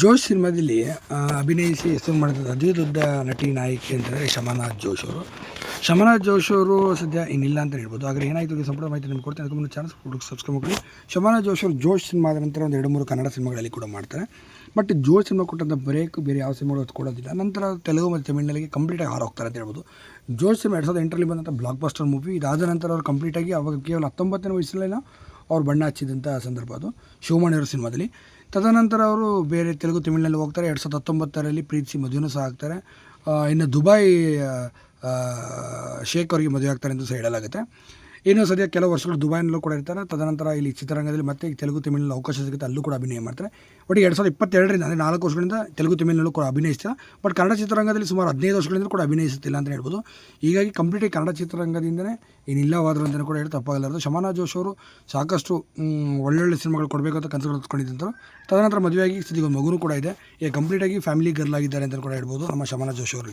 ಜೋಶ್ ಸಿನಿಮಾದಲ್ಲಿ ಅಭಿನಯಿಸಿ ಹೆಸರು ಮಾಡಿದ ಅತಿ ದೊಡ್ಡ ನಟಿ, ನಾಯಕಿ ಅಂತಂದರೆ ಶಮನಾಥ್ ಜೋಶ್ ಅವರು. ಶಮನಾಥ್ ಜೋಶ್ ಅವರು ಸದ್ಯ ಇನ್ನಿಲ್ಲ ಅಂತ ಹೇಳ್ಬೋದು. ಆದರೆ ಏನಾಯಿತು? ಸಂಪೂರ್ಣ ಮಾಹಿತಿ ನಿಮ್ಗೆ ಕೊಡ್ತೀನಿ. ಅದಕ್ಕೆ ಮುಂದೆ ಚಾನ್ಸ್ ಕೊಡೋಕ್ಕೆ ಸಬ್ಸ್ಕ್ರೈಬ್ ಮಾಡಿ ಶಮನಾಥ್ ಜೋಶ್ ಅವರು ಜೋಶ್ ಸಿನಿಮಾದ ನಂತರ ಒಂದು ಎರಡು ಮೂರು ಕನ್ನಡ ಸಿನಿಮಾಗಳಲ್ಲಿ ಕೂಡ ಮಾಡ್ತಾರೆ. ಬಟ್ ಜೋಶ್ ಸಿನಿಮಾ ಕೊಟ್ಟಂಥ ಬ್ರೇಕ್ ಬೇರೆ ಯಾವ ಸಿನಿಮಾಗಳು ಅದು ಕೊಡೋದಿಲ್ಲ. ನಂತರ ತೆಲುಗು ಮತ್ತು ತಮಿಳಿನಲ್ಲಿ ಕಂಪ್ಲೀಟಾಗಿ ಹಾರು ಹೋಗ್ತಾರೆ ಅಂತ ಹೇಳ್ಬೋದು. ಜೋಶ್ ಸಿನಿಮಾ ಎರಡು ಸಾವಿರದ ಎಂಟರಲ್ಲಿ ಬಂದಂಥ ಬ್ಲಾಕ್ ಬಸ್ಟರ್ ಮೂವಿ ಇದಾದ ನಂತರ ಅವರು ಕಂಪ್ಲೀಟಾಗಿ ಅವಾಗ ಕೇವಲ ಹತ್ತೊಂಬತ್ತನೇ ವಯಸ್ಸಲ್ಲೇನೋ ಅವ್ರು ಬಣ್ಣ ಹಚ್ಚಿದಂಥ ಸಂದರ್ಭ ಅದು. ಶಿವಮಣಿಯವರ ಸಿನಿಮಾದಲ್ಲಿ. ತದನಂತರ ಅವರು ಬೇರೆ ತೆಲುಗು ತಮಿಳಿನಲ್ಲಿ ಹೋಗ್ತಾರೆ. ಎರಡು ಸಾವಿರದ ಹತ್ತೊಂಬತ್ತರಲ್ಲಿ ಪ್ರೀತಿಸಿ ಮದುವೆನೂ ಸಹ ಆಗ್ತಾರೆ. ಇನ್ನು ದುಬೈ ಶೇಖ್ ಅವರಿಗೆ ಮದುವೆ ಆಗ್ತಾರೆ ಅಂತ ಸಹ ಹೇಳಲಾಗುತ್ತೆ. ಇನ್ನು ಸದ್ಯ ಕೆಲವು ವರ್ಷಗಳು ದುಬೈನಲ್ಲೂ ಕೂಡ ಇರ್ತಾರೆ. ತದನಂತರ ಇಲ್ಲಿ ಚಿತ್ರರಂಗದಲ್ಲಿ ಮತ್ತೆ ತೆಲುಗು ತಮಿಳಿನಲ್ಲಿ ಅವಕಾಶ ಸಿಗುತ್ತೆ, ಅಲ್ಲೂ ಕೂಡ ಅಭಿನಯ ಮಾಡ್ತಾರೆ. ಬಟ್ ಎರಡು ಸಾವಿರದ ಇಪ್ಪತ್ತೆರಡರಿಂದ, ಅಂದರೆ ನಾಲ್ಕು ವರ್ಷಗಳಿಂದ ತೆಲುಗು ತಮಿಳಿನಲ್ಲೂ ಕೂಡ ಅಭಿನಯಿಸ್ತಾರೆ ಬಟ್ ಕನ್ನಡ ಚಿತ್ರರಂಗದಲ್ಲಿ ಸುಮಾರು ಹದಿನೈದು ವರ್ಷಗಳಿಂದ ಕೂಡ ಅಭಿನಯಿಸುತ್ತಿಲ್ಲ ಅಂತ ಹೇಳ್ಬೋದು. ಹೀಗಾಗಿ ಕಂಪ್ಲೀಟಾಗಿ ಕನ್ನಡ ಚಿತ್ರರಂಗದಿಂದಲೇ ಏನಿಲ್ಲವಾದರೂ ಅಂತಲೂ ಕೂಡ ಹೇಳಿ ತಪ್ಪಾಗಲಾರದು ಶಮನಾ ಜೋಶ್ ಅವರು ಸಾಕಷ್ಟು ಒಳ್ಳೊಳ್ಳೆ ಸಿನಿಮಾಗಳು ಕೊಡಬೇಕು ಅಂತ ಕನಸುಗಳು ಹೊತ್ಕೊಂಡಿದ್ದಂಥವ್ರು ತದನಂತರ ಮದುವೆಯಾಗಿ ಸದ್ಯ ಒಂದು ಮಗುನೂ ಕೂಡ ಇದೆ. ಕಂಪ್ಲೀಟಾಗಿ ಫ್ಯಾಮಿಲಿ ಗರ್ಲ್ ಆಗಿದ್ದಾರೆ ಅಂತ ಕೂಡ ಹೇಳ್ಬೋದು ನಮ್ಮ ಶಮನಾ ಜೋಶ್ ಅವರಿಗೆ.